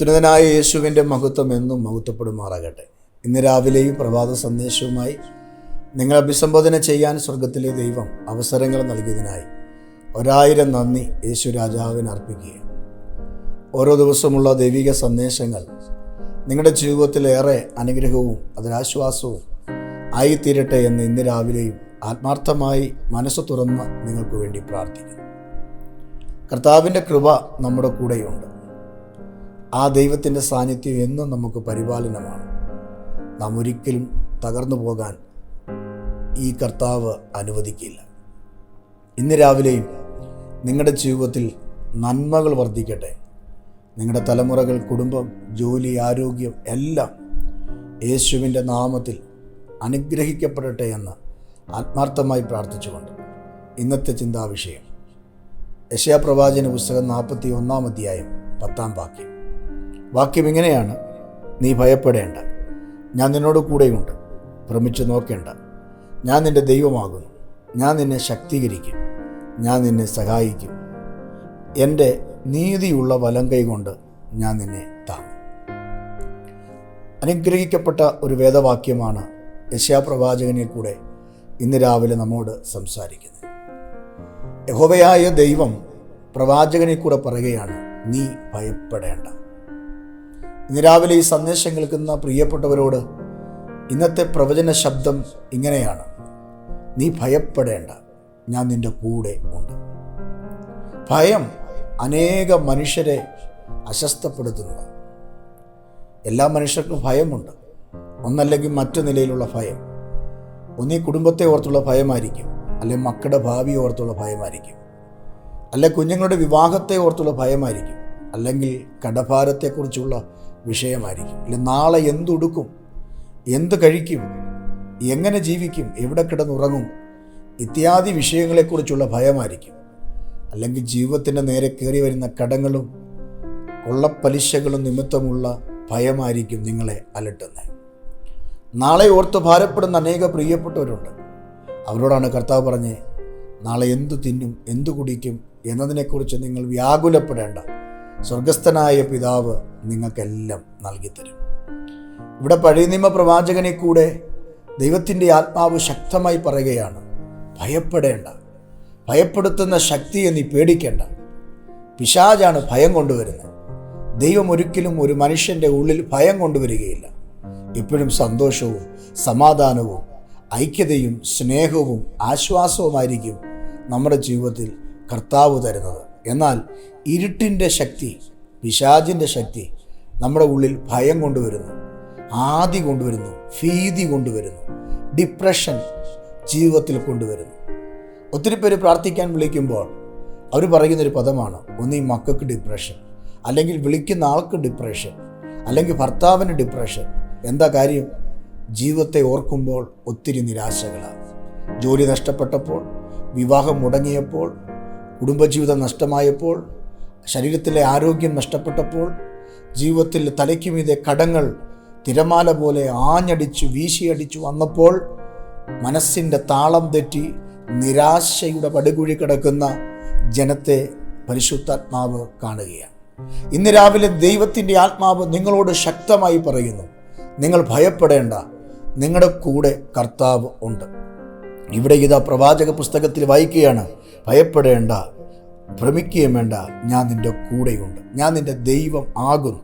അത്യുന്നതനായ യേശുവിന്റെ മഹത്വം എന്നും മഹത്വപ്പെടുമാറാകട്ടെ. ഇന്ന് രാവിലെയും പ്രഭാത സന്ദേശവുമായി നിങ്ങൾ അഭിസംബോധന ചെയ്യാൻ സ്വർഗത്തിലെ ദൈവം അവസരങ്ങൾ നൽകിയതിനായി ഒരായിരം നന്ദി യേശു രാജാവിന് അർപ്പിക്കുകയും ഓരോ ദിവസമുള്ള ദൈവിക സന്ദേശങ്ങൾ നിങ്ങളുടെ ജീവിതത്തിലേറെ അനുഗ്രഹവും അതിനാശ്വാസവും ആയിത്തീരട്ടെ എന്ന് ഇന്ന് രാവിലെയും ആത്മാർത്ഥമായി മനസ്സ് തുറന്ന് നിങ്ങൾക്ക് വേണ്ടി പ്രാർത്ഥിക്കുന്നു. കർത്താവിന്റെ കൃപ നമ്മുടെ കൂടെയുണ്ട്. ആ ദൈവത്തിന്റെ സാന്നിധ്യം എന്നും നമുക്ക് പരിപാലനമാണ്. നാം ഒരിക്കലും തകർന്നു പോകാൻ ഈ കർത്താവ് അനുവദിക്കില്ല. ഇന്ന് രാവിലെയും നിങ്ങളുടെ ജീവിതത്തിൽ നന്മകൾ വർദ്ധിക്കട്ടെ. നിങ്ങളുടെ തലമുറകൾ കുടുംബം ജോലി ആരോഗ്യം എല്ലാം യേശുവിന്റെ നാമത്തിൽ അനുഗ്രഹിക്കപ്പെടട്ടെ എന്ന് ആത്മാർത്ഥമായി പ്രാർത്ഥിച്ചുകൊണ്ട് ഇന്നത്തെ ചിന്താവിഷയം. യശയാപ്രവാചന പുസ്തകം നാൽപ്പത്തി ഒന്നാം അധ്യായം പത്താം വാക്യം. വാക്യം ഇങ്ങനെയാണ്. നീ ഭയപ്പെടേണ്ട. ഞാൻ നിന്നോട് കൂടെയുണ്ട്. ഭ്രമിച്ചു നോക്കേണ്ട. ഞാൻ നിന്റെ ദൈവമാകുന്നു. ഞാൻ നിന്നെ ശക്തീകരിക്കും. ഞാൻ നിന്നെ സഹായിക്കും. എന്റെ നീതിയുള്ള വലം കൈകൊണ്ട് ഞാൻ നിന്നെ താങ്ങും. അനുഗ്രഹിക്കപ്പെട്ട ഒരു വേദവാക്യമാണ് യശ്യാപ്രവാചകനെ കൂടെ ഇന്ന് രാവിലെ നമ്മോട് സംസാരിക്കുന്നത്. യഹോവയായ ദൈവം പ്രവാചകനെ കൂടെ പറയുകയാണ് നീ ഭയപ്പെടേണ്ട. ഇന്ന് രാവിലെ ഈ സന്ദേശം കേൾക്കുന്ന പ്രിയപ്പെട്ടവരോട് ഇന്നത്തെ പ്രവചന ശബ്ദം ഇങ്ങനെയാണ്. നീ ഭയപ്പെടേണ്ട. ഞാൻ നിന്റെ കൂടെ ഉണ്ട്. ഭയം അനേക മനുഷ്യരെ അശസ്തപ്പെടുത്തുന്നു എല്ലാ മനുഷ്യർക്കും ഭയമുണ്ട്. ഒന്നല്ലെങ്കിൽ മറ്റു നിലയിലുള്ള ഭയം. ഒന്നീ കുടുംബത്തെ ഓർത്തുള്ള ഭയമായിരിക്കും. അല്ലെങ്കിൽ മക്കളുടെ ഭാവി ഓർത്തുള്ള ഭയമായിരിക്കും. അല്ലെ കുഞ്ഞുങ്ങളുടെ വിവാഹത്തെ ഓർത്തുള്ള ഭയമായിരിക്കും. അല്ലെങ്കിൽ കടഭാരത്തെക്കുറിച്ചുള്ള വിഷയമായിരിക്കും. അല്ലെ നാളെ എന്തുടുക്കും? എന്ത് കഴിക്കും? എങ്ങനെ ജീവിക്കും? എവിടെ കിടന്നുറങ്ങും? ഇത്യാദി വിഷയങ്ങളെക്കുറിച്ചുള്ള ഭയമായിരിക്കും. അല്ലെങ്കിൽ ജീവിതത്തിന്റെ നേരെ കയറി വരുന്ന കടങ്ങളും കൊള്ളപ്പലിശകളും നിമിത്തമുള്ള ഭയമായിരിക്കും നിങ്ങളെ അലട്ടുന്നത്. നാളെ ഓർത്ത് ഭാരപ്പെടുന്ന അനേക പ്രിയപ്പെട്ടവരുണ്ട്. അവരോടാണ് കർത്താവ് പറഞ്ഞ് നാളെ എന്തു തിന്നും എന്തു കുടിക്കും എന്നതിനെക്കുറിച്ച് നിങ്ങൾ വ്യാകുലപ്പെടേണ്ട. സ്വർഗസ്ഥനായ പിതാവ് നിങ്ങൾക്കെല്ലാം നൽകിത്തരും. ഇവിടെ പഴയ നിയമ പ്രവാചകനെ കൂടെ ദൈവത്തിന്റെ ആത്മാവ് ശക്തമായി പറയുകയാണ് ഭയപ്പെടേണ്ട. ഭയപ്പെടുത്തുന്ന ശക്തിയെ നീ പേടിക്കേണ്ട. പിശാജാണ് ഭയം കൊണ്ടുവരുന്നത്. ദൈവം ഒരിക്കലും ഒരു മനുഷ്യന്റെ ഉള്ളിൽ ഭയം കൊണ്ടുവരികയില്ല. എപ്പോഴും സന്തോഷവും സമാധാനവും ഐക്യതയും സ്നേഹവും ആശ്വാസവുമായിരിക്കും നമ്മുടെ ജീവിതത്തിൽ കർത്താവ് തരുന്നത്. എന്നാൽ ഇരുട്ടിന്റെ ശക്തി പിശാജിന്റെ ശക്തി നമ്മുടെ ഉള്ളിൽ ഭയം കൊണ്ടുവരുന്നു ആദി കൊണ്ടുവരുന്നു ഭീതി കൊണ്ടുവരുന്നു ഡിപ്രഷൻ ജീവിതത്തിൽ കൊണ്ടുവരുന്നു. ഒത്തിരി പേര് പ്രാർത്ഥിക്കാൻ വിളിക്കുമ്പോൾ അവർ പറയുന്നൊരു പദമാണ് ഒന്ന് ഈ മക്കൾക്ക് ഡിപ്രഷൻ അല്ലെങ്കിൽ വിളിക്കുന്ന ആൾക്ക് ഡിപ്രഷൻ അല്ലെങ്കിൽ ഭർത്താവിന് ഡിപ്രഷൻ എന്താ കാര്യം? ജീവിതത്തെ ഓർക്കുമ്പോൾ ഒത്തിരി നിരാശകളാണ്. ജോലി നഷ്ടപ്പെട്ടപ്പോൾ വിവാഹം മുടങ്ങിയപ്പോൾ കുടുംബജീവിതം നഷ്ടമായപ്പോൾ ശരീരത്തിലെ ആരോഗ്യം നഷ്ടപ്പെട്ടപ്പോൾ ജീവിതത്തിൽ തലയ്ക്കുമീതെ കടങ്ങൾ തിരമാല പോലെ ആഞ്ഞടിച്ചു വീശിയടിച്ചു വന്നപ്പോൾ മനസ്സിന്റെ താളം തെറ്റി നിരാശയുടെ പടുകുഴി കിടക്കുന്ന ജനത്തെ പരിശുദ്ധാത്മാവ് കാണുകയാണ്. ഇന്ന് രാവിലെ ദൈവത്തിന്റെ ആത്മാവ് നിങ്ങളോട് ശക്തമായി പറയുന്നു നിങ്ങൾ ഭയപ്പെടേണ്ട നിങ്ങളുടെ കൂടെ കർത്താവ് ഉണ്ട്. ഇവിടെ ഇതാ പ്രവാചക പുസ്തകത്തിൽ വായിക്കുകയാണ്. ഭയപ്പെടേണ്ട ഭ്രമിക്കുകയും വേണ്ട. ഞാൻ നിന്റെ കൂടെയുണ്ട്. ഞാൻ നിന്റെ ദൈവം ആകുന്നു.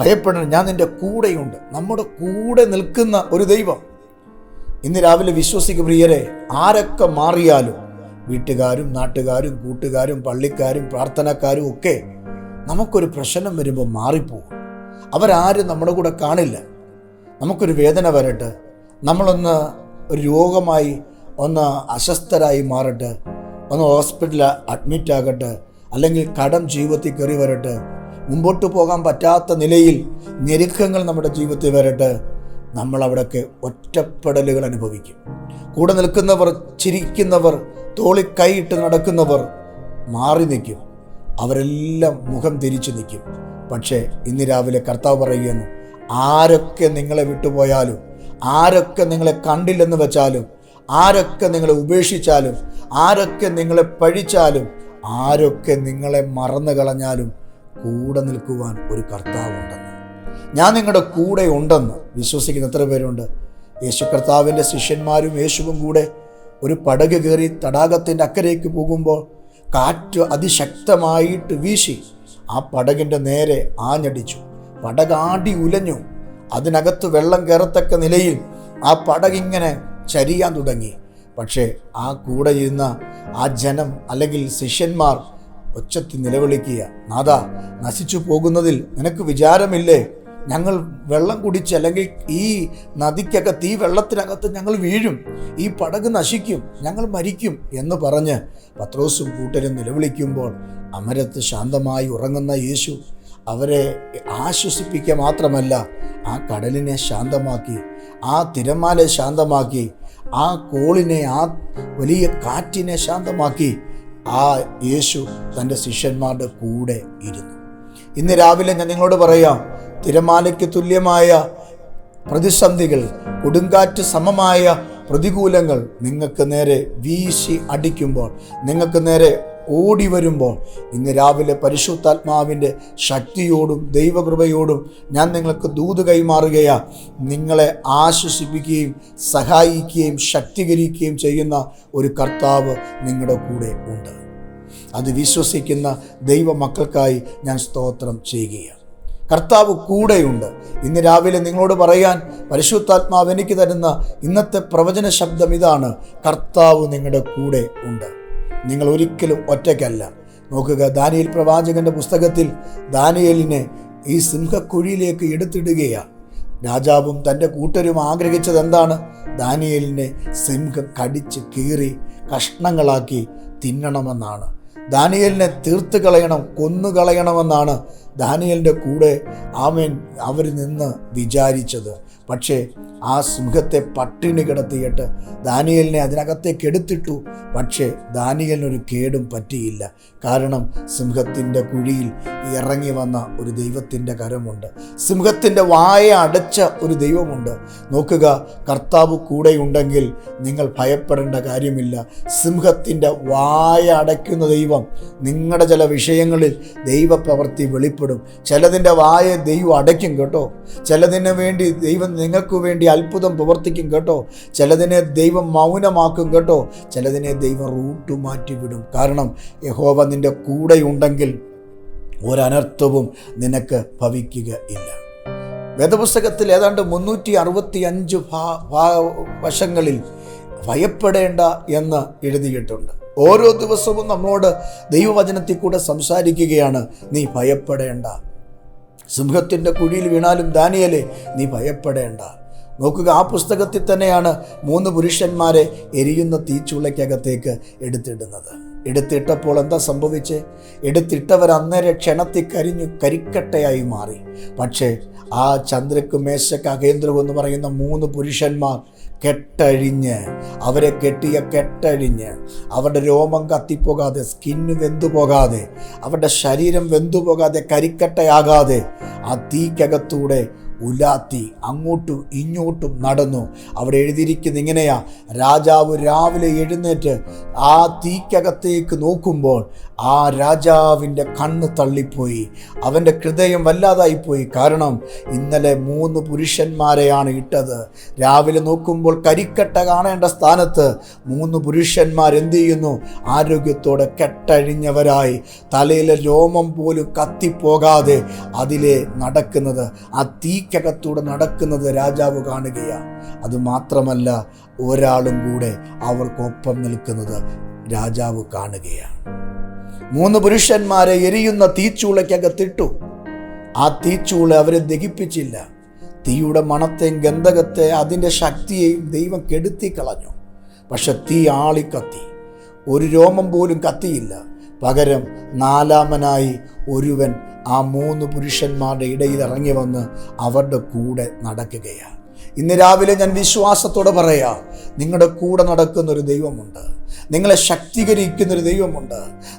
ഭയപ്പെടണം ഞാൻ നിന്റെ കൂടെയുണ്ട്. നമ്മുടെ കൂടെ നിൽക്കുന്ന ഒരു ദൈവം. ഇന്ന് രാവിലെ വിശ്വസിക്കും പ്രിയരെ ആരൊക്കെ മാറിയാലും വീട്ടുകാരും നാട്ടുകാരും കൂട്ടുകാരും പള്ളിക്കാരും പ്രാർത്ഥനക്കാരും ഒക്കെ നമുക്കൊരു പ്രശ്നം വരുമ്പോൾ മാറിപ്പോകും. അവരാരും നമ്മുടെ കൂടെ കാണില്ല. നമുക്കൊരു വേദന വരട്ടെ. നമ്മളൊന്ന് ഒരു രോഗമായി ഒന്ന് അസ്വസ്ഥരായി മാറട്ടെ. ഒന്ന് ഹോസ്പിറ്റലിൽ അഡ്മിറ്റ് ആകട്ടെ. അല്ലെങ്കിൽ കടം ജീവിതത്തിൽ കയറി വരട്ടെ. മുമ്പോട്ട് പോകാൻ പറ്റാത്ത നിലയിൽ ഞെരുക്കങ്ങൾ നമ്മുടെ ജീവിതത്തിൽ വരട്ടെ. നമ്മൾ അവിടെയൊക്കെ ഒറ്റപ്പെടലുകൾ അനുഭവിക്കും. കൂടെ നിൽക്കുന്നവർ ചിരിക്കുന്നവർ തോളി കൈയിട്ട് നടക്കുന്നവർ മാറി നിൽക്കും. അവരെല്ലാം മുഖം തിരിച്ചു നിൽക്കും. പക്ഷേ ഇന്ന് രാവിലെ കർത്താവ് പറയുന്നു ആരൊക്കെ നിങ്ങളെ വിട്ടുപോയാലും ആരൊക്കെ നിങ്ങളെ കണ്ടില്ലെന്ന് വെച്ചാലും ആരൊക്കെ നിങ്ങളെ ഉപേക്ഷിച്ചാലും ആരൊക്കെ നിങ്ങളെ പഴിച്ചാലും ആരൊക്കെ നിങ്ങളെ മറന്നു കളഞ്ഞാലും കൂടെ നിൽക്കുവാൻ ഒരു കർത്താവുണ്ടെന്ന്. ഞാൻ നിങ്ങളുടെ കൂടെ ഉണ്ടെന്ന് വിശ്വസിക്കുന്ന എത്ര പേരുണ്ട്? യേശു കർത്താവിന്റെ ശിഷ്യന്മാരും യേശുവും കൂടെ ഒരു പടക് കയറി തടാകത്തിന്റെ അക്കരയ്ക്ക് പോകുമ്പോൾ കാറ്റ് അതിശക്തമായിട്ട് വീശി ആ പടകിന്റെ നേരെ ആഞ്ഞടിച്ചു. പടകാടി ഉലഞ്ഞു. അതിനകത്ത് വെള്ളം കയറത്തക്ക നിലയിൽ ആ പടകിങ്ങനെ ചരിയാൻ തുടങ്ങി. പക്ഷേ ആ കൂടെ ഇരുന്ന ആ ജനം അല്ലെങ്കിൽ ശിഷ്യന്മാർ ഒച്ചത്തിൽ നിലവിളിക്കുക നാഥ നശിച്ചു പോകുന്നതിൽ നിനക്ക് വിചാരമില്ലേ? ഞങ്ങൾ വെള്ളം കുടിച്ച് അല്ലെങ്കിൽ ഈ നദിക്കകത്ത് ഈ വെള്ളത്തിനകത്ത് ഞങ്ങൾ വീഴും. ഈ പടക് നശിക്കും. ഞങ്ങൾ മരിക്കും. എന്ന് പറഞ്ഞ് പത്രോസും കൂട്ടരും നിലവിളിക്കുമ്പോൾ അമരത്ത് ശാന്തമായി ഉറങ്ങുന്ന യേശു അവരെ ആശ്വസിപ്പിക്കുക മാത്രമല്ല ആ കടലിനെ ശാന്തമാക്കി ആ തിരമാലെ ശാന്തമാക്കി ആ കോളിനെ ആ വലിയ കാറ്റിനെ ശാന്തമാക്കി ആ യേശു തന്റെ ശിഷ്യന്മാരുടെ കൂടെ ഇരുന്നു. ഇന്ന് രാവിലെ ഞാൻ നിങ്ങളോട് പറയാം തിരമാലയ്ക്ക് തുല്യമായ പ്രതിസന്ധികൾ കൊടുങ്കാറ്റ് സമമായ പ്രതികൂലങ്ങൾ നിങ്ങൾക്ക് നേരെ വീശി അടിക്കുമ്പോൾ നിങ്ങൾക്ക് നേരെ ഓടി വരുമ്പോൾ ഇന്ന് രാവിലെ പരിശുദ്ധാത്മാവിന്റെ ശക്തിയോടും ദൈവകൃപയോടും ഞാൻ നിങ്ങൾക്ക് ദൂത് കൈമാറുകയാ. നിങ്ങളെ ആശ്വസിപ്പിക്കുകയും സഹായിക്കുകയും ശക്തീകരിക്കുകയും ചെയ്യുന്ന ഒരു കർത്താവ് നിങ്ങളുടെ കൂടെ ഉണ്ട്. അത് വിശ്വസിക്കുന്ന ദൈവമക്കൾക്കായി ഞാൻ സ്തോത്രം ചെയ്യുകയാണ് കർത്താവ് കൂടെയുണ്ട്. ഇന്ന് രാവിലെ നിങ്ങളോട് പറയാൻ പരിശുദ്ധാത്മാവ് എനിക്ക് തരുന്ന ഇന്നത്തെ പ്രവചന ശബ്ദം ഇതാണ്. കർത്താവ് നിങ്ങളുടെ കൂടെ ഉണ്ട്. നിങ്ങൾ ഒരിക്കലും ഒറ്റയ്ക്കല്ല. നോക്കുക ദാനിയൽ പ്രവാചകന്റെ പുസ്തകത്തിൽ ദാനിയലിനെ ഈ സിംഹക്കുഴിയിലേക്ക് എടുത്തിടുകയാണ് രാജാവും തന്റെ കൂട്ടരും ആഗ്രഹിച്ചത് എന്താണ് ദാനിയലിനെ സിംഹം കടിച്ച് കീറി കഷ്ണങ്ങളാക്കി തിന്നണമെന്നാണ്. ദാനിയലിനെ തീർത്ത് കളയണം കൊന്നു കളയണമെന്നാണ് ദാനിയലിന്റെ കൂടെ ആമേൻ അവർ നിന്ന് വിചാരിച്ചത്. പക്ഷേ ആ സിംഹത്തെ പട്ടിണി കിടത്തിയിട്ട് ദാനിയലിനെ അതിനകത്തേക്ക് എടുത്തിട്ടു. പക്ഷേ ദാനിയലിനൊരു കേടും പറ്റിയില്ല. കാരണം സിംഹത്തിന്റെ കുഴിയിൽ ഇറങ്ങി വന്ന ഒരു ദൈവത്തിന്റെ കരമുണ്ട്. സിംഹത്തിന്റെ വായ അടച്ച ഒരു ദൈവമുണ്ട്. നോക്കുക കർത്താവ് കൂടെയുണ്ടെങ്കിൽ നിങ്ങൾ ഭയപ്പെടേണ്ട കാര്യമില്ല. സിംഹത്തിന്റെ വായ അടയ്ക്കുന്ന ദൈവം നിങ്ങളുടെ ചില വിഷയങ്ങളിൽ ദൈവപ്രവൃത്തി വെളിപ്പെടും. ചിലതിന്റെ വായ ദൈവം അടയ്ക്കും കേട്ടോ. ചിലതിന് വേണ്ടി ദൈവം നിങ്ങൾക്ക് വേണ്ടി അത്ഭുതം പ്രവർത്തിക്കും കേട്ടോ. ചിലതിനെ ദൈവം മൗനമാക്കും കേട്ടോ. ചിലതിനെ ദൈവം റൂട്ട് മാറ്റിവിടും. കാരണം യഹോവ നിന്റെ കൂടെയുണ്ടെങ്കിൽ ഒരനർത്ഥവും നിനക്ക് ഭവിക്കുക ഇല്ല. വേദപുസ്തകത്തിൽ ഏതാണ്ട് മുന്നൂറ്റി അറുപത്തി അഞ്ച് വശങ്ങളിൽ ഭയപ്പെടേണ്ട എന്ന് എഴുതിയിട്ടുണ്ട്. ഓരോ ദിവസവും നമ്മളോട് ദൈവവചനത്തിൽ കൂടെ സംസാരിക്കുകയാണ്. നീ ഭയപ്പെടേണ്ട. സിംഹത്തിന്റെ കുഴിയിൽ വീണാലും ദാനിയലെ നീ ഭയപ്പെടേണ്ട. നോക്കുക ആ പുസ്തകത്തിൽ തന്നെയാണ് മൂന്ന് പുരുഷന്മാരെ എരിയുന്ന തീച്ചുളയ്ക്കകത്തേക്ക് എടുത്തിടുന്നത്. എടുത്തിട്ടപ്പോൾ എന്താ സംഭവിച്ചേ? എടുത്തിട്ടവർ അന്നേരം ക്ഷണത്തിൽ കരിഞ്ഞു കരിക്കട്ടയായി മാറി. പക്ഷേ ആ ചന്ദ്രക്ക് മേശക്ക് അകേന്ദ്രം എന്ന് പറയുന്ന മൂന്ന് പുരുഷന്മാർ കെട്ടഴിഞ്ഞ് അവരെ കെട്ടിയ കെട്ടഴിഞ്ഞ്. അവരുടെ രോമം കത്തിപ്പോകാതെ സ്കിന്ന് വെന്തുപോകാതെ അവരുടെ ശരീരം വെന്തുപോകാതെ കരിക്കട്ടയാകാതെ ആ തീക്കകത്തൂടെ ഉലാത്തി അങ്ങോട്ടും ഇങ്ങോട്ടും നടന്നു. അവിടെ എഴുതിയിരിക്കുന്ന ഇങ്ങനെയാ രാജാവ് രാവിലെ എഴുന്നേറ്റ് ആ തീക്കകത്തേക്ക് നോക്കുമ്പോൾ ആ രാജാവിന്റെ കണ്ണ് തള്ളിപ്പോയി. അവന്റെ ഹൃദയം വല്ലാതായിപ്പോയി. കാരണം ഇന്നലെ മൂന്ന് പുരുഷന്മാരെയാണ് ഇട്ടത്. രാവിലെ നോക്കുമ്പോൾ കരിക്കട്ട കാണേണ്ട സ്ഥാനത്ത് മൂന്ന് പുരുഷന്മാർ എന്ത് ചെയ്യുന്നു? ആരോഗ്യത്തോടെ കെട്ടഴിഞ്ഞവരായി. തലയിലെ രോമം പോലും കത്തിപ്പോകാതെ അതിലെ നടക്കുന്നത് ആ തീക്കകത്തൂടെ നടക്കുന്നത് രാജാവ് കാണുകയാണ് അതുമാത്രമല്ല ഒരാളും കൂടെ അവർക്കൊപ്പം നിൽക്കുന്നത് രാജാവ് കാണുകയാണ് മൂന്ന് പുരുഷന്മാരെ എരിയുന്ന തീച്ചൂളയ്ക്കകത്തിട്ടു. ആ തീച്ചൂള അവരെ ദഹിപ്പിച്ചില്ല. തീയുടെ മണത്തെയും ഗന്ധകത്തെ അതിന്റെ ശക്തിയെയും ദൈവം കെടുത്തി കളഞ്ഞു പക്ഷെ തീ ആളിക്കത്തി. ഒരു രോമം പോലും കത്തിയില്ല. പകരം നാലാമനായി ഒരുവൻ ആ മൂന്ന് പുരുഷന്മാരുടെ ഇടയിൽ ഇറങ്ങി വന്ന് അവരുടെ കൂടെ നടക്കുകയാണ്. ഇന്ന് രാവിലെ ഞാൻ വിശ്വാസത്തോടെ പറയാം നിങ്ങളുടെ കൂടെ നടക്കുന്നൊരു ദൈവമുണ്ട്. നിങ്ങളെ ശക്തീകരിക്കുന്നൊരു ദൈവമുണ്ട്.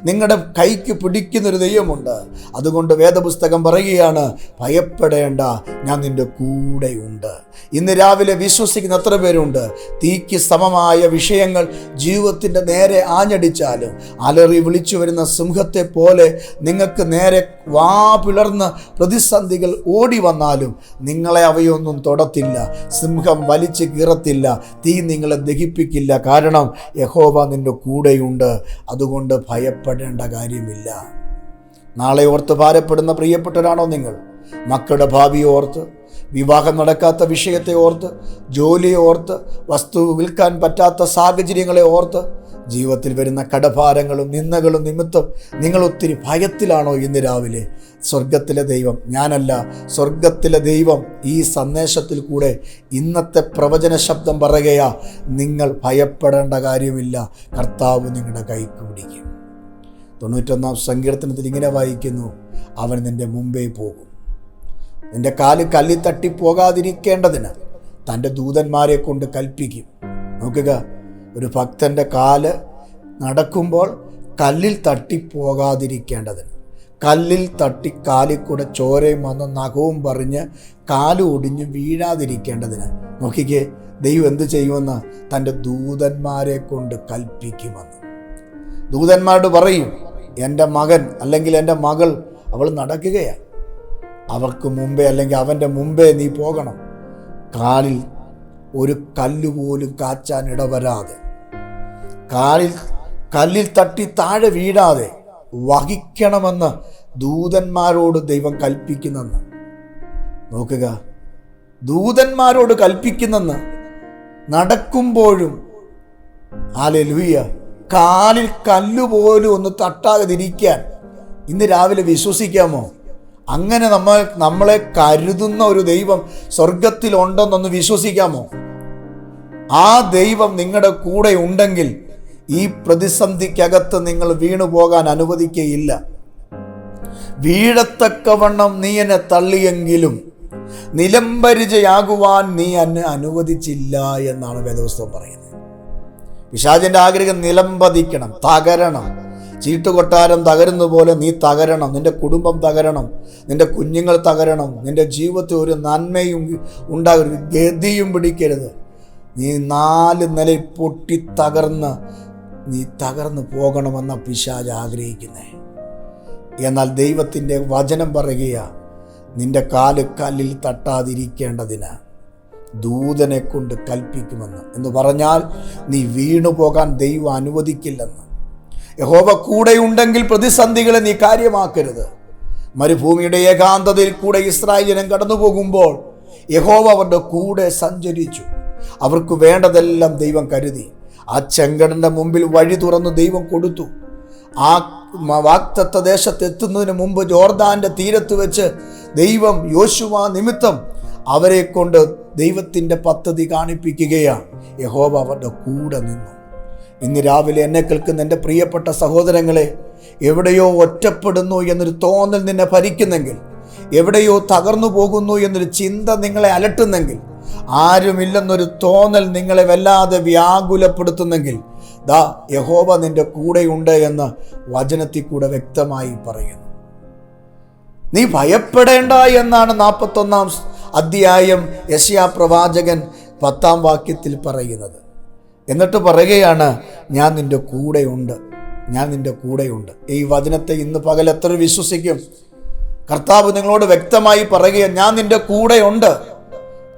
നിങ്ങളുടെ കൈക്ക് പിടിക്കുന്നൊരു ദൈവമുണ്ട്. അതുകൊണ്ട് വേദപുസ്തകം പറയുകയാണ് ഭയപ്പെടേണ്ട ഞാൻ നിന്റെ കൂടെയുണ്ട്. ഇന്ന് രാവിലെ വിശ്വസിക്കുന്ന എത്ര പേരുണ്ട്? തീക്ക് സമമായ വിഷയങ്ങൾ ജീവിതത്തിന്റെ നേരെ ആഞ്ഞടിച്ചാലും അലറി വിളിച്ചു വരുന്ന സിംഹത്തെ പോലെ നിങ്ങൾക്ക് നേരെ വാ പിളർന്ന് പ്രതിസന്ധികൾ ഓടി വന്നാലും നിങ്ങളെ അവയൊന്നും തൊടത്തില്ല സിംഹം വലിച്ചു കീറത്തില്ല തീ നിങ്ങളെ ദഹിപ്പിക്കില്ല. കാരണം യഹോവ നിന്റെ കൂടെയുണ്ട്. അതുകൊണ്ട് ഭയപ്പെടേണ്ട കാര്യമില്ല. നാളെ ഓർത്ത് ഭാരപ്പെടുന്ന പ്രിയപ്പെട്ടവരാണോ നിങ്ങൾ? മക്കളുടെ ഭാവി ഓർത്ത് വിവാഹം നടക്കാത്ത വിഷയത്തെ ഓർത്ത് ജോലിയെ ഓർത്ത് വസ്തു വിൽക്കാൻ പറ്റാത്ത സാഹചര്യങ്ങളെ ഓർത്ത് ജീവിതത്തിൽ വരുന്ന കടഭാരങ്ങളും നിന്ദകളും നിമിത്തം നിങ്ങൾ ഒത്തിരി ഭയത്തിലാണോ ഇന്ന് രാവിലെ? സ്വർഗത്തിലെ ദൈവം ഞാനല്ല സ്വർഗത്തിലെ ദൈവം ഈ സന്ദേശത്തിൽ കൂടെ ഇന്നത്തെ പ്രവചന ശബ്ദം പറയുകയാ നിങ്ങൾ ഭയപ്പെടേണ്ട കാര്യമില്ല കർത്താവ് നിങ്ങളുടെ കൈക്ക് പിടിക്കും. തൊണ്ണൂറ്റൊന്നാം സങ്കീർത്തനത്തിൽ ഇങ്ങനെ വായിക്കുന്നു അവൻ നിന്റെ മുമ്പേ പോകും. നിന്റെ കാൽ കല്ലിൽ തട്ടി പോകാതിരിക്കേണ്ടതിന് തന്റെ ദൂതന്മാരെ കൊണ്ട് കൽപ്പിക്കും. നോക്കുക ഒരു ഭക്തന്റെ കാൽ നടക്കുമ്പോൾ കല്ലിൽ തട്ടിപ്പോകാതിരിക്കേണ്ടതിന്. കല്ലിൽ തട്ടി കാലിൽ കൂടെ ചോരയും വന്ന് നഖവും പറഞ്ഞ് കാൽ ഒടിഞ്ഞ് വീഴാതിരിക്കേണ്ടതിന്. നോക്കിക്കേ ദൈവം എന്ത് ചെയ്യുമെന്ന് തന്റെ ദൂതന്മാരെ കൊണ്ട് കൽപ്പിക്കുമെന്ന്. ദൂതന്മാരോട് പറയും എന്റെ മകൻ അല്ലെങ്കിൽ എന്റെ മകൾ അവൾ നടക്കുകയാണ്. അവർക്ക് മുമ്പേ അല്ലെങ്കിൽ അവന്റെ മുമ്പേ നീ പോകണം. കാലിൽ ഒരു കല്ലുപോലും കാച്ചാൻ ഇടവരാതെ കാലിൽ കല്ലിൽ തട്ടി താഴെ വീഴാതെ വഹിക്കണമെന്ന് ദൂതന്മാരോട് ദൈവം കൽപ്പിക്കുന്നെന്ന്. നോക്കുക ദൂതന്മാരോട് കൽപ്പിക്കുന്നെന്ന് നടക്കുമ്പോഴും ആലെ ലൂയ്യ കാലിൽ കല്ലുപോലും ഒന്ന് തട്ടാതിരിക്കാൻ ഇന്ന് രാവിലെ വിശ്വസിക്കാമോ? അങ്ങനെ നമ്മൾ നമ്മളെ കരുതുന്ന ഒരു ദൈവം സ്വർഗത്തിലുണ്ടെന്നൊന്ന് വിശ്വസിക്കാമോ? ആ ദൈവം നിങ്ങളുടെ കൂടെ ഉണ്ടെങ്കിൽ ഈ പ്രതിസന്ധിക്കകത്ത് നിങ്ങൾ വീണു പോകാൻ അനുവദിക്കുകയില്ല വീഴത്തക്കവണ്ണം നീ എന്നെ തള്ളിയെങ്കിലും നിലംപരിചയാകുവാൻ നീ എന്നെ അനുവദിച്ചില്ല എന്നാണ് വേദപുസ്തകം പറയുന്നത്. പിശാചിന്റെ ആഗ്രഹം നിലംപതിക്കണം തകരണം. ചീട്ടുകൊട്ടാരം തകരുന്ന പോലെ നീ തകരണം നിന്റെ കുടുംബം തകരണം നിന്റെ കുഞ്ഞുങ്ങൾ തകരണം നിന്റെ ജീവിതത്തിൽ ഒരു നന്മയും ഉണ്ടാകരുത് ഗതിയും പിടിക്കരുത്. നീ നാല് നിലയിൽ പൊട്ടി തകർന്ന് നീ തകർന്നു പോകണമെന്ന പിശാജ് ആഗ്രഹിക്കുന്നേ. എന്നാൽ ദൈവത്തിന്റെ വചനം പറയുക നിന്റെ കാൽ കല്ലിൽ തട്ടാതിരിക്കേണ്ടതിന് ദൂതനെ കൊണ്ട് കൽപ്പിക്കുമെന്ന്. എന്ന് പറഞ്ഞാൽ നീ വീണു പോകാൻ ദൈവം അനുവദിക്കില്ലെന്ന്. യഹോവ കൂടെയുണ്ടെങ്കിൽ പ്രതിസന്ധികളെ നീ കാര്യമാക്കരുത്. മരുഭൂമിയുടെ ഏകാന്തതയിൽ കൂടെ ഇസ്രായേൽ ജനം കടന്നു പോകുമ്പോൾ യഹോവ അവരുടെ കൂടെ സഞ്ചരിച്ചു. അവർക്ക് വേണ്ടതെല്ലാം ദൈവം കരുതി. ആ ചെങ്കടന്റെ മുമ്പിൽ വഴി തുറന്ന് ദൈവം കൊടുത്തു. ആ വാക്തത്വ ദേശത്ത് എത്തുന്നതിന് മുമ്പ് ജോർദാന്റെ തീരത്ത് വെച്ച് ദൈവം യോശുവ നിമിത്തം അവരെ കൊണ്ട് ദൈവത്തിന്റെ പദ്ധതി കാണിപ്പിക്കുകയാണ്. യഹോബ അവരുടെ കൂടെ നിന്നു. ഇന്ന് രാവിലെ എന്നെ കേൾക്കുന്ന എന്റെ പ്രിയപ്പെട്ട സഹോദരങ്ങളെ എവിടെയോ ഒറ്റപ്പെടുന്നു എന്നൊരു തോന്നൽ നിന്നെ ഭരിക്കുന്നെങ്കിൽ എവിടെയോ തകർന്നു പോകുന്നു എന്നൊരു ചിന്ത നിങ്ങളെ അലട്ടുന്നെങ്കിൽ ആരുമില്ലെന്നൊരു തോന്നൽ നിങ്ങളെ വല്ലാതെ വ്യാകുലപ്പെടുത്തുന്നെങ്കിൽ ദാ യഹോവ നിന്റെ കൂടെയുണ്ട് എന്ന് വചനത്തിൽ കൂടെ വ്യക്തമായി പറയുന്നു. നീ ഭയപ്പെടേണ്ട എന്നാണ് നാൽപ്പത്തൊന്നാം അധ്യായം യശയാ പ്രവാചകൻ പത്താം വാക്യത്തിൽ പറയുന്നത്. എന്നിട്ട് പറയുകയാണ് ഞാൻ നിന്റെ കൂടെയുണ്ട് ഞാൻ നിന്റെ കൂടെയുണ്ട്. ഈ വചനത്തെ ഇന്ന് പകൽ എത്ര വിശ്വസിക്കും? കർത്താവ് നിങ്ങളോട് വ്യക്തമായി പറയുകയാണ് ഞാൻ നിന്റെ കൂടെയുണ്ട്.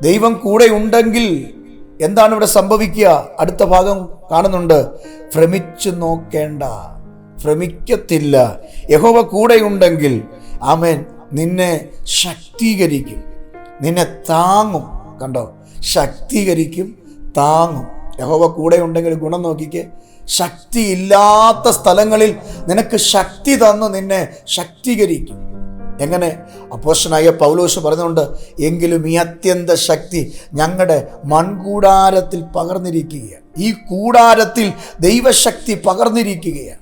ദൈവം കൂടെ ഉണ്ടെങ്കിൽ എന്താണ് ഇവിടെ സംഭവിക്കുക? അടുത്ത ഭാഗം കാണുന്നുണ്ട്. ഭ്രമിച്ചു നോക്കേണ്ട. ഭ്രമിക്കത്തില്ല. യഹോവ കൂടെ ഉണ്ടെങ്കിൽ ആമേൻ. നിന്നെ ശക്തീകരിക്കും. നിന്നെ താങ്ങും. കണ്ടോ? ശക്തീകരിക്കും താങ്ങും. യഹോവ കൂടെ ഉണ്ടെങ്കിൽ ഗുണം നോക്കിക്കേ. ശക്തിയില്ലാത്ത സ്ഥലങ്ങളിൽ നിനക്ക് ശക്തി തന്ന് നിന്നെ ശക്തീകരിക്കും. എങ്ങനെ? അപ്പോഷനായ പൗലോസ് പറഞ്ഞുകൊണ്ട് എങ്കിലും ഈ അത്യന്ത ശക്തി ഞങ്ങളുടെ മൺകൂടാരത്തിൽ പകർന്നിരിക്കുകയാണ്. ഈ കൂടാരത്തിൽ ദൈവശക്തി പകർന്നിരിക്കുകയാണ്.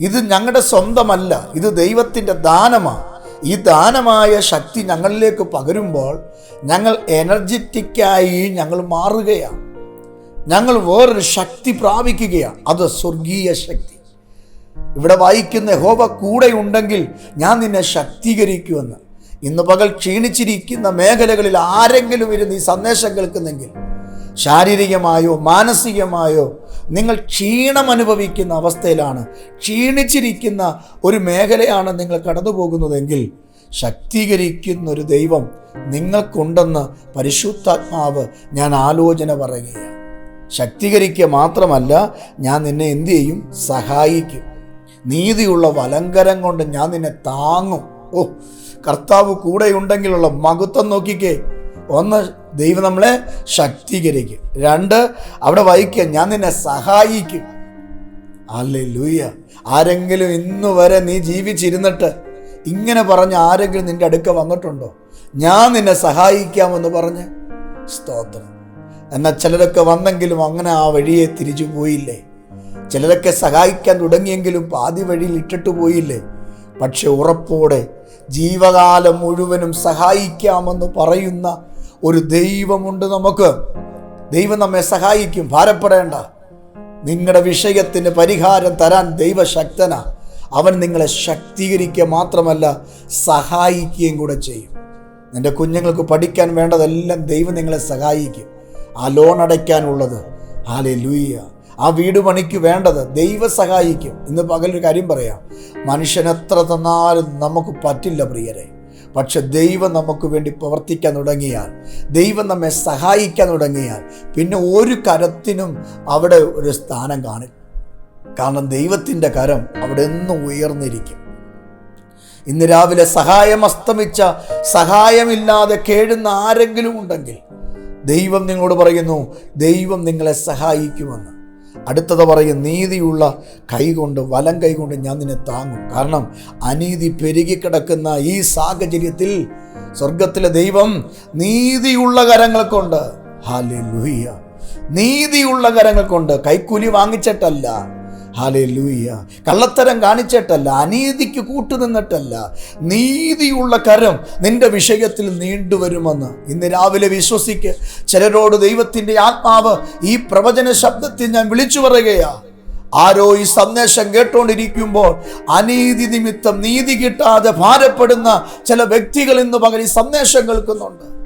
ഇത് ഞങ്ങളുടെ സ്വന്തമല്ല ഇത് ദൈവത്തിന്റെ ദാനമാണ്. ഈ ദാനമായ ശക്തി ഞങ്ങളിലേക്ക് പകരുമ്പോൾ ഞങ്ങൾ എനർജറ്റിക്കായി ഞങ്ങൾ മാറുകയാണ്. ഞങ്ങൾ വേറൊരു ശക്തി പ്രാപിക്കുകയാണ്. അത് സ്വർഗീയ ശക്തി. ഇവിടെ വായിക്കുന്ന ഹോവ കൂടെ ഉണ്ടെങ്കിൽ ഞാൻ നിന്നെ ശക്തീകരിക്കുമെന്ന്. ഇന്ന് പകൽ ക്ഷീണിച്ചിരിക്കുന്ന മേഖലകളിൽ ആരെങ്കിലും ഇരുന്ന് ഈ സന്ദേശം കേൾക്കുന്നെങ്കിൽ ശാരീരികമായോ മാനസികമായോ നിങ്ങൾ ക്ഷീണം അനുഭവിക്കുന്ന അവസ്ഥയിലാണ് ക്ഷീണിച്ചിരിക്കുന്ന ഒരു മേഖലയാണ് നിങ്ങൾ കടന്നു പോകുന്നതെങ്കിൽ ശക്തീകരിക്കുന്ന ഒരു ദൈവം നിങ്ങൾക്കുണ്ടെന്ന് പരിശുദ്ധാത്മാവ് ഞാൻ ആലോചന പറയുകയാണ്. ശക്തീകരിക്കുക മാത്രമല്ല ഞാൻ നിന്നെ എന്തു ചെയ്യും? സഹായിക്കും. നീതിയുള്ള വലങ്കരം കൊണ്ട് ഞാൻ നിന്നെ താങ്ങും. ഓ കർത്താവ് കൂടെയുണ്ടെങ്കിലുള്ള മഹത്വം നോക്കിക്കേ. ഒന്ന് ദൈവം നമ്മളെ ശക്തീകരിക്കും. രണ്ട് അവിടെ വഹിക്കുക. ഞാൻ നിന്നെ സഹായിക്കും. അല്ലേ ലൂയ ആരെങ്കിലും ഇന്ന് വരെ നീ ജീവിച്ചിരുന്നിട്ട് ഇങ്ങനെ പറഞ്ഞ് ആരെങ്കിലും നിന്റെ അടുക്ക വന്നിട്ടുണ്ടോ? ഞാൻ നിന്നെ സഹായിക്കാമെന്ന് പറഞ്ഞ് സ്തോത്രം. എന്നാൽ ചിലരൊക്കെ വന്നെങ്കിലും അങ്ങനെ ആ വഴിയെ തിരിച്ചു പോയില്ലേ? ചിലരൊക്കെ സഹായിക്കാൻ തുടങ്ങിയെങ്കിലും പാതി വഴിയിൽ ഇട്ടിട്ട് പോയില്ലേ? പക്ഷെ ഉറപ്പോടെ ജീവകാലം മുഴുവനും സഹായിക്കാമെന്ന് പറയുന്ന ഒരു ദൈവമുണ്ട് നമുക്ക്. ദൈവം നമ്മെ സഹായിക്കും. ഭാരപ്പെടേണ്ട. നിങ്ങളുടെ വിഷയത്തിന് പരിഹാരം തരാൻ ദൈവശക്തന. അവൻ നിങ്ങളെ ശക്തീകരിക്കുക മാത്രമല്ല സഹായിക്കുകയും കൂടെ ചെയ്യും. നിന്റെ കുഞ്ഞുങ്ങൾക്ക് പഠിക്കാൻ വേണ്ടതെല്ലാം ദൈവം നിങ്ങളെ സഹായിക്കും. ആ ലോൺ അടയ്ക്കാനുള്ളത്. ആലെ ലൂയ്യ ആ വീട് പണിക്ക് വേണ്ടത് ദൈവ സഹായിക്കും. ഇന്ന് പകലൊരു കാര്യം പറയാം. മനുഷ്യൻ എത്ര തന്നാലും നമുക്ക് പറ്റില്ല പ്രിയരെ. പക്ഷെ ദൈവം നമുക്ക് വേണ്ടി പ്രവർത്തിക്കാൻ തുടങ്ങിയാൽ ദൈവം നമ്മെ സഹായിക്കാൻ തുടങ്ങിയാൽ പിന്നെ ഒരു കരത്തിനും അവിടെ ഒരു സ്ഥാനം കാണില്ല കാരണം ദൈവത്തിന്റെ കരം അവിടെ എന്നും ഉയർന്നിരിക്കും. ഇന്ന് രാവിലെ സഹായം അസ്തമിച്ച സഹായമില്ലാതെ കേഴുന്ന ആരെങ്കിലും ഉണ്ടെങ്കിൽ ദൈവം നിങ്ങളോട് പറയുന്നു ദൈവം നിങ്ങളെ സഹായിക്കുമെന്ന്. അടുത്തത് പറയും നീതിയുള്ള കൈകൊണ്ട് വലം കൈകൊണ്ട് ഞാൻ നിന്നെ താങ്ങും. കാരണം അനീതി പെരുകിക്കിടക്കുന്ന ഈ സാഹചര്യത്തിൽ സ്വർഗത്തിലെ ദൈവം നീതിയുള്ള കരങ്ങൾ കൊണ്ട് ഹാലൂയ്യ നീതിയുള്ള കരങ്ങൾ കൊണ്ട് കൈക്കൂലി വാങ്ങിച്ചിട്ടല്ല. ഹാലേ ലൂയ്യ കള്ളത്തരം കാണിച്ചിട്ടല്ല അനീതിക്ക് കൂട്ടുനിന്നിട്ടല്ല നീതിയുള്ള കരം നിന്റെ വിഷയത്തിൽ നീണ്ടുവരുമെന്ന് ഇന്ന് രാവിലെ വിശ്വസിക്ക്. ചിലരോട് ദൈവത്തിന്റെ ആത്മാവ് ഈ പ്രവചന ശബ്ദത്തിൽ ഞാൻ വിളിച്ചു പറയുകയാ. ആരോ ഈ സന്ദേശം കേട്ടുകൊണ്ടിരിക്കുമ്പോൾ അനീതി നിമിത്തം നീതി കിട്ടാതെ ഭാരപ്പെടുന്ന ചില വ്യക്തികൾ ഇന്ന് പകരം ഈ സന്ദേശം കേൾക്കുന്നുണ്ട്.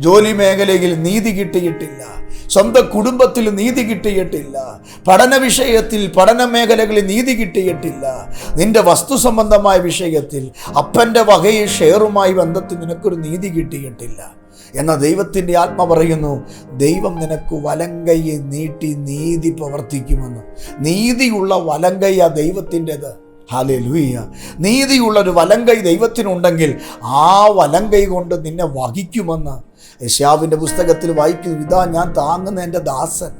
ജോലി മേഖലയിൽ നീതി കിട്ടിയിട്ടില്ല. സ്വന്തം കുടുംബത്തിൽ നീതി കിട്ടിയിട്ടില്ല. പഠന വിഷയത്തിൽ പഠന മേഖലകളിൽ നീതി കിട്ടിയിട്ടില്ല. നിന്റെ വസ്തു സംബന്ധമായ വിഷയത്തിൽ അപ്പന്റെ വകയിൽ ഷെയറുമായി ബന്ധത്തിൽ നിനക്കൊരു നീതി കിട്ടിയിട്ടില്ല. എന്ന ദൈവത്തിന്റെ ആത്മ പറയുന്നു ദൈവം നിനക്ക് വലങ്കൈ നീട്ടി നീതി പ്രവർത്തിക്കുമെന്ന്. നീതിയുള്ള വലങ്കൈ ആ ദൈവത്തിന്റെത്. ഹാലേ ലൂയ്യ നീതിയുള്ള ഒരു വലങ്കൈ ദൈവത്തിനുണ്ടെങ്കിൽ ആ വലങ്കൈ കൊണ്ട് നിന്നെ വഹിക്കുമെന്ന്. യശാവിന്റെ പുസ്തകത്തിൽ വായിക്കുന്നു ഇതാ ഞാൻ താങ്ങുന്ന എന്റെ ദാസൻ.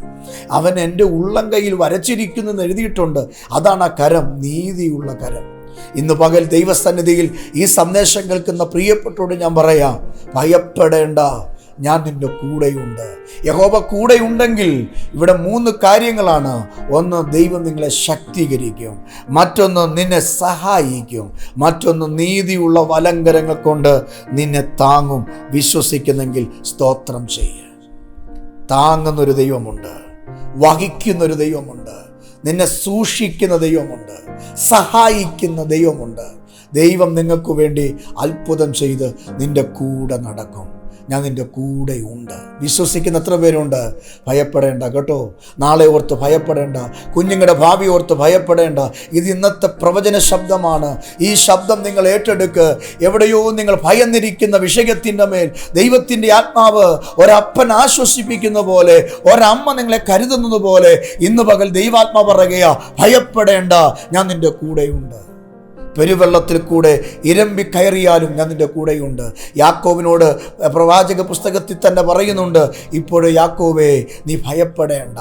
അവൻ എന്റെ ഉള്ളം കയ്യിൽ വരച്ചിരിക്കുന്നു എന്ന് എഴുതിയിട്ടുണ്ട്. അതാണ് ആ കരം നീതിയുള്ള കരം. ഇന്ന് പകൽ ദൈവസന്നിധിയിൽ ഈ സന്ദേശം കേൾക്കുന്ന പ്രിയപ്പെട്ടോട് ഞാൻ പറയാം ഭയപ്പെടേണ്ട. ഞാൻ നിന്റെ കൂടെയുണ്ട്. യഹോബ കൂടെയുണ്ടെങ്കിൽ ഇവിടെ മൂന്ന് കാര്യങ്ങളാണ്. ഒന്ന് ദൈവം നിങ്ങളെ ശക്തീകരിക്കും. മറ്റൊന്ന് നിന്നെ സഹായിക്കും. മറ്റൊന്ന് നീതിയുള്ള വലങ്കരങ്ങൾ കൊണ്ട് നിന്നെ താങ്ങും. വിശ്വസിക്കുന്നെങ്കിൽ സ്തോത്രം ചെയ്യുക താങ്ങുന്നൊരു ദൈവമുണ്ട്. വഹിക്കുന്നൊരു ദൈവമുണ്ട്. നിന്നെ സൂക്ഷിക്കുന്ന ദൈവമുണ്ട്. സഹായിക്കുന്ന ദൈവമുണ്ട്. ദൈവം നിങ്ങൾക്ക് വേണ്ടി അത്ഭുതം ചെയ്ത് നിന്റെ കൂടെ നടക്കും. ഞാൻ നിന്റെ കൂടെയുണ്ട്. വിശ്വസിക്കുന്ന എത്ര പേരുണ്ട്. ഭയപ്പെടേണ്ട കേട്ടോ? നാളെ ഓർത്ത് ഭയപ്പെടേണ്ട. കുഞ്ഞുങ്ങളുടെ ഭാവി ഓർത്ത് ഭയപ്പെടേണ്ട. ഇത് ഇന്നത്തെ പ്രവചന ശബ്ദമാണ്. ഈ ശബ്ദം നിങ്ങൾ ഏറ്റെടുക്ക്. എവിടെയോ നിങ്ങൾ ഭയന്നിരിക്കുന്ന വിഷയത്തിന്റെ മേൽ ദൈവത്തിന്റെ ആത്മാവ് ഒരപ്പൻ ആശ്വസിപ്പിക്കുന്ന പോലെ ഒരമ്മ നിങ്ങളെ കരുതുന്നത് പോലെ ഇന്ന് പകൽ ദൈവാത്മാ പറയുകയാ ഭയപ്പെടേണ്ട ഞാൻ നിന്റെ കൂടെയുണ്ട്. പെരുവെള്ളത്തിൽ കൂടെ ഇരമ്പി കയറിയാലും ഞാൻ നിന്റെ കൂടെയുണ്ട്. യാക്കോവിനോട് പ്രവാചക പുസ്തകത്തിൽ തന്നെ പറയുന്നുണ്ട് ഇപ്പോഴും യാക്കോവേ നീ ഭയപ്പെടേണ്ട.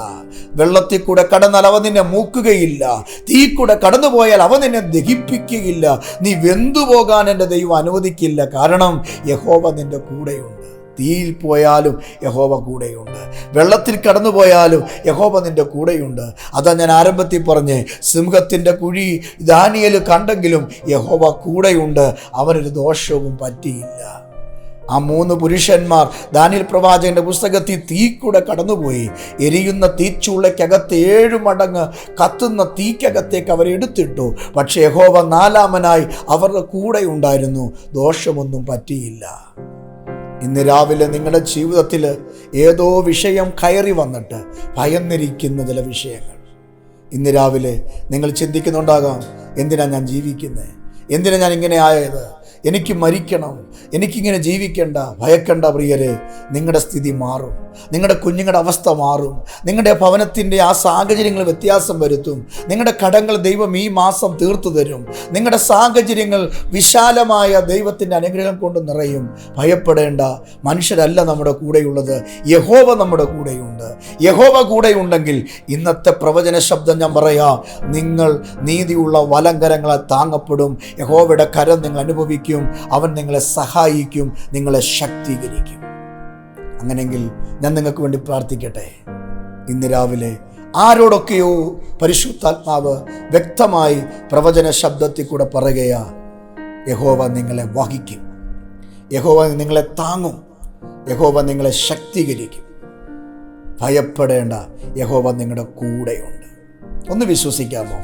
വെള്ളത്തിൽ കൂടെ കടന്നാൽ അവ നിന്നെ മൂക്കുകയില്ല. തീ കൂടെ കടന്നു പോയാൽ അവ നിന്നെ ദഹിപ്പിക്കുകയില്ല. നീ വെന്തു പോകാൻ എന്റെ ദൈവം അനുവദിക്കില്ല. കാരണം യഹോവ നിന്റെ കൂടെയുണ്ട്. തീയിൽ പോയാലും യഹോവ കൂടെയുണ്ട്. വെള്ളത്തിൽ കടന്നു പോയാലും യഹോബ നിന്റെ കൂടെയുണ്ട്. അതാ ഞാൻ ആരംഭത്തിൽ പറഞ്ഞ് സിംഹത്തിന്റെ കുഴി ദാനിയൽ കണ്ടെങ്കിലും യഹോവ കൂടെയുണ്ട്. അവനൊരു ദോഷവും പറ്റിയില്ല. ആ മൂന്ന് പുരുഷന്മാർ ദാനിയൽ പ്രവാചകന്റെ പുസ്തകത്തിൽ തീക്കൂടെ കൂടെ കടന്നുപോയി. എരിയുന്ന തീച്ചുള്ളക്കകത്ത് ഏഴു മടങ്ങ് കത്തുന്ന തീക്കകത്തേക്ക് അവരെടുത്തിട്ടു പക്ഷേ യഹോവ നാലാമനായി അവരുടെ കൂടെ ഉണ്ടായിരുന്നു. ദോഷമൊന്നും പറ്റിയില്ല. ഇന്ന് രാവിലെ നിങ്ങളുടെ ജീവിതത്തിൽ ഏതോ വിഷയം കയറി വന്നിട്ട് ഭയന്നിരിക്കുന്ന ചില വിഷയങ്ങൾ. ഇന്ന് രാവിലെ നിങ്ങൾ ചിന്തിക്കുന്നുണ്ടാകാം എന്തിനാ ഞാൻ ജീവിക്കുന്നത് എന്തിനാ ഞാൻ ഇങ്ങനെ ആയത്? എനിക്ക് മരിക്കണം. എനിക്കിങ്ങനെ ജീവിക്കേണ്ട. ഭയക്കണ്ട പ്രിയരെ നിങ്ങളുടെ സ്ഥിതി മാറും. നിങ്ങളുടെ കുഞ്ഞുങ്ങളുടെ അവസ്ഥ മാറും. നിങ്ങളുടെ ഭവനത്തിന്റെ ആ സാഹചര്യങ്ങൾ വ്യത്യാസം വരുത്തും. നിങ്ങളുടെ കടങ്ങൾ ദൈവം ഈ മാസം തീർത്തു തരും. നിങ്ങളുടെ സാഹചര്യങ്ങൾ വിശാലമായ ദൈവത്തിന്റെ അനുഗ്രഹം കൊണ്ട് നിറയും. ഭയപ്പെടേണ്ട. മനുഷ്യരല്ല നമ്മുടെ കൂടെയുള്ളത്. യഹോവ നമ്മുടെ കൂടെയുണ്ട്. യഹോവ കൂടെയുണ്ടെങ്കിൽ ഇന്നത്തെ പ്രവചന ശബ്ദം ഞാൻ പറയാം. നിങ്ങൾ നീതിയുള്ള വലങ്കരങ്ങളെ താങ്ങപ്പെടും. യഹോവയുടെ കരം നിങ്ങൾ അനുഭവിക്കും. അവൻ നിങ്ങളെ സഹായിക്കും. നിങ്ങളെ ശക്തീകരിക്കും. അങ്ങനെങ്കിൽ ഞാൻ നിങ്ങൾക്ക് വേണ്ടി പ്രാർത്ഥിക്കട്ടെ. ഇന്ന് രാവിലെ ആരോടൊക്കെയോ പരിശുദ്ധാത്മാവ് വ്യക്തമായി പ്രവചന ശബ്ദത്തിൽ കൂടെ പറയുകയാ യഹോവ നിങ്ങളെ വഹിക്കും. യഹോവ നിങ്ങളെ താങ്ങും. യഹോവ നിങ്ങളെ ശക്തീകരിക്കും. ഭയപ്പെടേണ്ട. യഹോവ നിങ്ങളുടെ കൂടെയുണ്ട്. ഒന്ന് വിശ്വസിക്കാമോ?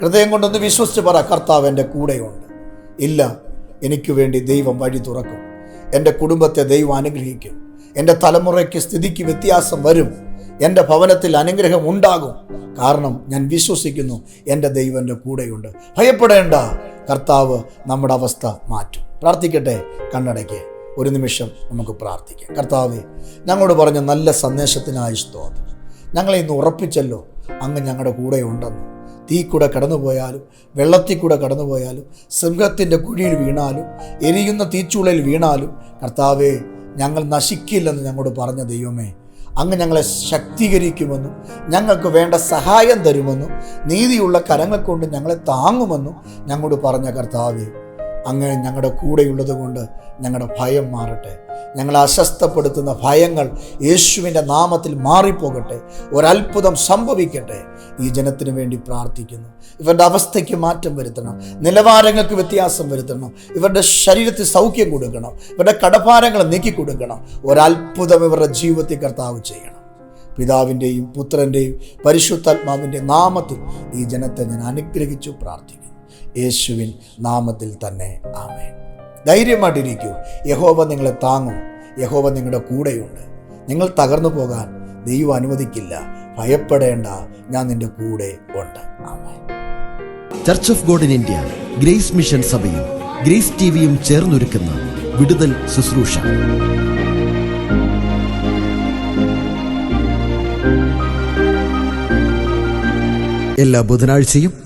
ഹൃദയം കൊണ്ടൊന്ന് വിശ്വസിച്ച് പറ കർത്താവ് എന്റെ കൂടെയുണ്ട്. ഇല്ല എനിക്ക് വേണ്ടി ദൈവം വഴി തുറക്കും. എന്റെ കുടുംബത്തെ ദൈവം അനുഗ്രഹിക്കും. എന്റെ തലമുറയ്ക്ക് സ്ഥിതിക്ക് വ്യത്യാസം വരും. എന്റെ ഭവനത്തിൽ അനുഗ്രഹം ഉണ്ടാകും. കാരണം ഞാൻ വിശ്വസിക്കുന്നു എന്റെ ദൈവം എന്റെ കൂടെയുണ്ട്. ഭയപ്പെടേണ്ട. കർത്താവ് നമ്മുടെ അവസ്ഥ മാറ്റും. പ്രാർത്ഥിക്കട്ടെ കണ്ണടയ്ക്ക്. ഒരു നിമിഷം നമുക്ക് പ്രാർത്ഥിക്കാം. കർത്താവെ ഞങ്ങളോട് പറഞ്ഞ നല്ല സന്ദേശത്തിനായി സ്തോത്രം. ഞങ്ങളെ ഇന്ന് ഉറപ്പിച്ചല്ലോ. അങ്ങ് ഞങ്ങളുടെ കൂടെ ഉണ്ടെന്ന് തീ കൂടെ കടന്നുപോയാലും വെള്ളത്തിൽ കൂടെ കടന്നുപോയാലും സിംഹത്തിന്റെ കുഴിയിൽ വീണാലും എരിയുന്ന തീച്ചുളയിൽ വീണാലും കർത്താവേ ഞങ്ങൾ നശിക്കില്ലെന്ന് ഞങ്ങളോട് പറഞ്ഞ ദൈവമേ അങ്ങ് ഞങ്ങളെ ശക്തീകരിക്കുമെന്നും ഞങ്ങൾക്ക് വേണ്ട സഹായം തരുമെന്നും നീതിയുള്ള കരങ്ങൾ കൊണ്ട് ഞങ്ങളെ താങ്ങുമെന്നും ഞങ്ങളോട് പറഞ്ഞ കർത്താവെ. അങ്ങ് ഞങ്ങളുടെ കൂടെയുള്ളത് കൊണ്ട് ഞങ്ങളുടെ ഭയം മാറട്ടെ. ഞങ്ങളെ അസ്വസ്ഥപ്പെടുത്തുന്ന ഭയങ്ങൾ യേശുവിന്റെ നാമത്തിൽ മാറിപ്പോകട്ടെ. ഒരത്ഭുതം സംഭവിക്കട്ടെ. ഈ ജനത്തിന് വേണ്ടി പ്രാർത്ഥിക്കുന്നു. ഇവരുടെ അവസ്ഥയ്ക്ക് മാറ്റം വരുത്തണം. നിലവാരങ്ങൾക്ക് വ്യത്യാസം വരുത്തണം. ഇവരുടെ ശരീരത്തിൽ സൗഖ്യം കൊടുക്കണം. ഇവരുടെ കടഭാരങ്ങൾ നീക്കി കൊടുക്കണം. ഒരത്ഭുതം ഇവരുടെ ജീവിതത്തിൽ കർത്താവ് ചെയ്യണം. പിതാവിന്റെയും പുത്രന്റെയും പരിശുദ്ധാത്മാവിന്റെ നാമത്തിൽ ഈ ജനത്തെ ഞാൻ അനുഗ്രഹിച്ചു പ്രാർത്ഥിക്കുന്നു. യേശുവിൻ നാമത്തിൽ തന്നെ. ആമേൻ. ധൈര്യമായിട്ടിരിക്കൂ. യഹോവ നിങ്ങളെ താങ്ങും. യഹോവ നിങ്ങളുടെ കൂടെയുണ്ട്. നിങ്ങൾ തകർന്നു പോകാൻ ദൈവം അനുവദിക്കില്ല. ഭയപ്പെടേണ്ട. ഞാൻ നിന്റെ കൂടെ ഉണ്ട്. ആമേൻ. Church of God in India grace mission സഭയും ഗ്രേസ് ടിവിയും ചേർന്നൊരുക്കുന്ന വിടുതൽ ശുശ്രൂഷ. എല്ലാ ബുധനാഴ്ചയും